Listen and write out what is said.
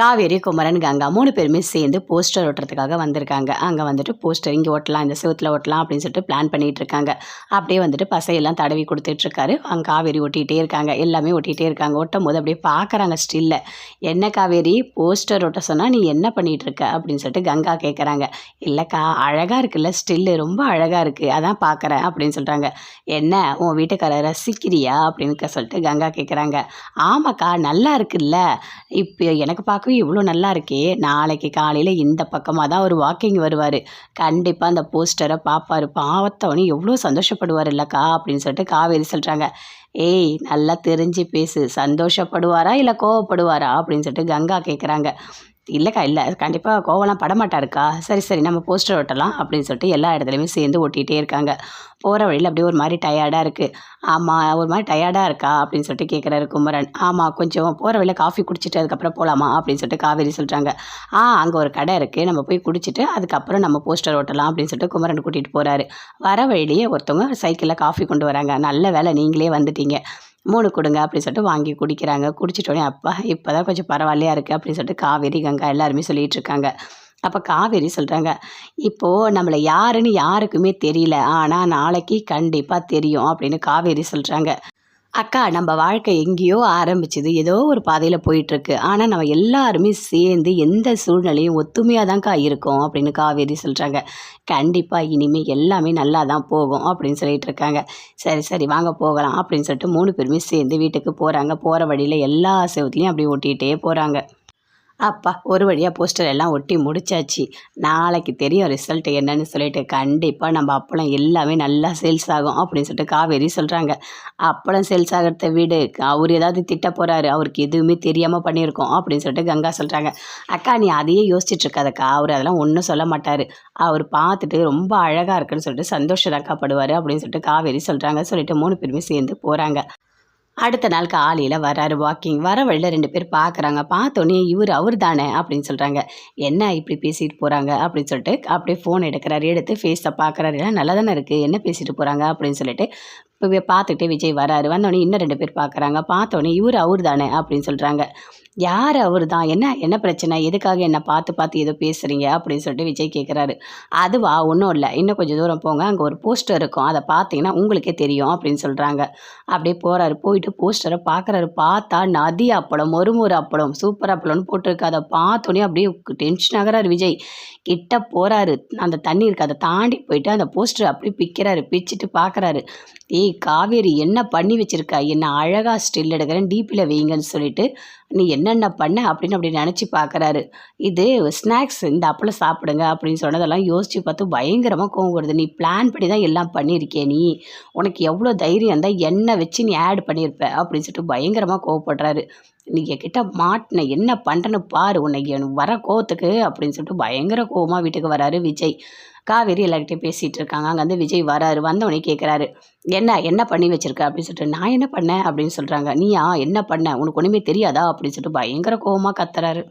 காவேரி குமரன் கங்கா மூணு பேருமே சேர்ந்து போஸ்டர் ஓட்டுறதுக்காக வந்திருக்காங்க. அங்கே வந்துட்டு போஸ்டர் இங்கே ஒட்டலாம் இந்த செவுத்தில் ஓட்டலாம் அப்படின்னு சொல்லிட்டு பிளான் பண்ணிகிட்டு இருக்காங்க. அப்படியே வந்துட்டு பசையெல்லாம் தடவி கொடுத்துட்ருக்காரு அங்கே காவேரி ஒட்டிகிட்டே இருக்காங்க. எல்லாமே ஒட்டிகிட்டே இருக்காங்க. ஒட்டும் போது அப்படியே பார்க்குறாங்க ஸ்டில்ல என்ன காவேரி? போஸ்டர் ஒட்ட சொன்னால் நீ என்ன பண்ணிகிட்டு இருக்க? அப்படின்னு சொல்லிட்டு கங்கா கேட்குறாங்க இல்லைக்கா அழகாக இருக்குல்ல ஸ்டில்லு ரொம்ப அழகாக இருக்குது அதான் பார்க்குறேன் அப்படின்னு சொல்கிறாங்க என்ன? உன் வீட்டுக்காரர் ரசிக்கிறியா? அப்படின்னு சொல்லிட்டு கங்கா கேட்குறாங்க ஆமாக்கா நல்லா இருக்குல்ல. இப்போ எனக்கு பார்க்க பார்க்கவே இவ்வளோ நல்லா இருக்கே. நாளைக்கு காலையில் இந்த பக்கமாக தான் ஒரு வாக்கிங் வருவார். கண்டிப்பாக அந்த போஸ்டரை பார்ப்பார் பாவத்தவனே எவ்வளோ சந்தோஷப்படுவார் இல்லைக்கா அப்படின்னு சொல்லிட்டு காவேரி சொல்கிறாங்க ஏய் நல்லா தெரிஞ்சு பேசு. சந்தோஷப்படுவாரா இல்லை கோவப்படுவாரா அப்படின்னு சொல்லிட்டு கங்கா கேட்குறாங்க இல்லைக்கா இல்லை. கண்டிப்பாக கோவம்லாம் படமாட்டாருக்கா. சரி சரி நம்ம போஸ்டர் ஒட்டலாம் அப்படின்னு சொல்லிட்டு எல்லா இடத்துலையுமே சேர்ந்து ஒட்டிகிட்டே இருக்காங்க. போகிற வழியில் அப்படியே ஒரு மாதிரி டயர்டாக இருக்குது ஆமாம் ஒரு மாதிரி டயர்டாக இருக்கா அப்படின்னு சொல்லிட்டு கேட்குறாரு குமரன். ஆமாம் கொஞ்சம் போகிற வழியில் காஃபி குடிச்சிட்டு அதுக்கப்புறம் போகலாமா அப்படின்னு சொல்லிட்டு காவேரி சொல்கிறாங்க ஆ அங்கே ஒரு கடை இருக்குது நம்ம போய் குடிச்சிட்டு அதுக்கப்புறம் நம்ம போஸ்டர் ஓட்டலாம் அப்படின்னு சொல்லிட்டு குமரன் கூட்டிகிட்டு போகிறாரு வர வழியிலேயே ஒருத்தவங்க சைக்கிளில் காஃபி கொண்டு வராங்க. நல்ல வேலை நீங்களே வந்துட்டீங்க. மூணு கொடுங்க அப்படின்னு சொல்லிட்டு வாங்கி குடிக்கிறாங்க. குடிச்சிட்டோடனே அப்பா இப்போ தான் கொஞ்சம் பரவாயில்லையா இருக்குது அப்படின்னு சொல்லிட்டு காவேரி கங்கா எல்லாருமே சொல்லிகிட்டு இருக்காங்க. அப்போ காவேரி சொல்கிறாங்க இப்போது நம்மளை யாருன்னு யாருக்குமே தெரியல. ஆனால் நாளைக்கு கண்டிப்பாக தெரியும் அப்படின்னு காவேரி சொல்கிறாங்க அக்கா நம்ம வாழ்க்கை எங்கேயோ ஆரம்பிச்சது. ஏதோ ஒரு பாதையில் போயிட்டுருக்கு. ஆனால் நம்ம எல்லாருமே சேர்ந்து எந்த சூழ்நிலையும் ஒத்துமையாக தான்க்கா இருக்கோம் அப்படின்னு காவேரி சொல்கிறாங்க கண்டிப்பாக இனிமேல் எல்லாமே நல்லா தான் போகும் அப்படின்னு சொல்லிட்டு இருக்காங்க. சரி சரி வாங்க போகலாம் அப்படின்னு சொல்லிட்டு மூணு பேருமே சேர்ந்து வீட்டுக்கு போகிறாங்க போகிற வழியில் எல்லா செவத்துலேயும் அப்படி ஒட்டிகிட்டே போகிறாங்க அப்பா ஒரு வழியாக போஸ்டர் எல்லாம் ஒட்டி முடிச்சாச்சு. நாளைக்கு தெரியும் ரிசல்ட் என்னன்னு சொல்லிட்டு கண்டிப்பாக நம்ம அப்பளம் எல்லாமே நல்லா சேல்ஸ் ஆகும் அப்படின்னு சொல்லிட்டு காவேரி சொல்கிறாங்க அப்பளம் சேல்ஸ் ஆகிறத வீடு. அவர் ஏதாவது திட்ட போகிறாரு அவருக்கு எதுவுமே தெரியாமல் பண்ணியிருக்கோம் அப்படின்னு சொல்லிட்டு கங்கா சொல்கிறாங்க அக்கா நீ அதையே யோசிச்சுட்டு இருக்காதக்கா. அவர் அதெல்லாம் ஒன்றும் சொல்ல மாட்டார். அவர் பார்த்துட்டு ரொம்ப அழகாக இருக்குன்னு சொல்லிட்டு சந்தோஷம் படுவார் அப்படின்னு சொல்லிட்டு காவேரி சொல்கிறாங்க சொல்லிட்டு மூணு பேருமே சேர்ந்து போகிறாங்க அடுத்த நாள் காலையில் வராரு வாக்கிங் வர வழியில் ரெண்டு பேர் பார்க்குறாங்க பார்த்தோன்னே இவர் அவர் தானே அப்படின்னு சொல்கிறாங்க என்ன இப்படி பேசிட்டு போகிறாங்க அப்படின்னு சொல்லிட்டு அப்படியே ஃபோன் எடுக்கிறாரு எடுத்து ஃபேஸை பார்க்குறாரு நல்லா தானே இருக்குது என்ன பேசிட்டு போகிறாங்க அப்படின்னு சொல்லிட்டு இப்போ பார்த்துக்கிட்டே விஜய் வராரு. வந்தோடனே இன்னும் ரெண்டு பேர் பார்க்குறாங்க. பார்த்தோன்னே இவர் அவர் தானே அப்படின்னு சொல்கிறாங்க யார் அவர் தான்? என்ன என்ன பிரச்சனை? எதுக்காக என்னை பார்த்து பார்த்து ஏதோ பேசுகிறீங்க அப்படின்னு சொல்லிட்டு விஜய் கேட்குறாரு அதுவா? ஒன்றும் இல்லை. இன்னும் கொஞ்சம் தூரம் போங்க. அங்கே ஒரு போஸ்டர் இருக்கும். அதை பார்த்தீங்கன்னா உங்களுக்கே தெரியும் அப்படின்னு சொல்கிறாங்க அப்படியே போகிறாரு போயிட்டு போஸ்டரை பார்க்குறாரு. பார்த்தா நதி அப்பளம் மறுமொரு அப்பளம் சூப்பர் அப்பளம்னு போட்டிருக்கு. அதை பார்த்தோன்னே அப்படியே டென்ஷன் ஆகிறாரு விஜய். கிட்ட போகிறாரு அந்த தண்ணி இருக்குது அதை தாண்டி போயிட்டு அந்த போஸ்டர் அப்படியே பிக்கிறாரு. பிச்சுட்டு பார்க்குறாரு. ஏய் காவேரி என்ன பண்ணி வச்சுருக்கா? என்ன அழகாக ஸ்டில் எடுக்கிறேன் டீப்பில் வைங்கன்னு சொல்லிட்டு நீ என்னென்ன பண்ண அப்படின்னு அப்படி நினச்சி பார்க்குறாரு இது ஸ்நாக்ஸ் இந்த அப்பளம் சாப்பிடுங்க அப்படின்னு சொன்னதெல்லாம் யோசித்து பார்த்து பயங்கரமாக கோவம் வருது. நீ பிளான் பண்ணி தான் எல்லாம் பண்ணியிருக்கே நீ. உனக்கு எவ்வளோ தைரியம் இருந்தால் என்ன வச்சு நீ ஆட் பண்ணியிருப்ப அப்படின்னு சொல்லிட்டு பயங்கரமாக கோவப்படுறாரு. நீ கிட்ட மாட்டின என்ன பண்ணுறேன்னு பாரு. உன்னை வர கோவத்துக்கு அப்படின்னு சொல்லிட்டு பயங்கர கோவமாக வீட்டுக்கு வராரு விஜய். காவேரி எல்லார்கிட்டையும் பேசிகிட்டு இருக்காங்க. அங்கே வந்து விஜய் வராரு. வந்தவனே கேட்குறாரு என்ன என்ன பண்ணி வச்சிருக்க? அப்படின்னு சொல்லிட்டு நான் என்ன பண்ணேன்? அப்படின்னு சொல்கிறாங்க நீயா? என்ன பண்ண? உனக்கு ஒன்றுமே தெரியாதா? அப்படின்னு சொல்லிட்டு பயங்கர கோவமாக கத்துறாரு.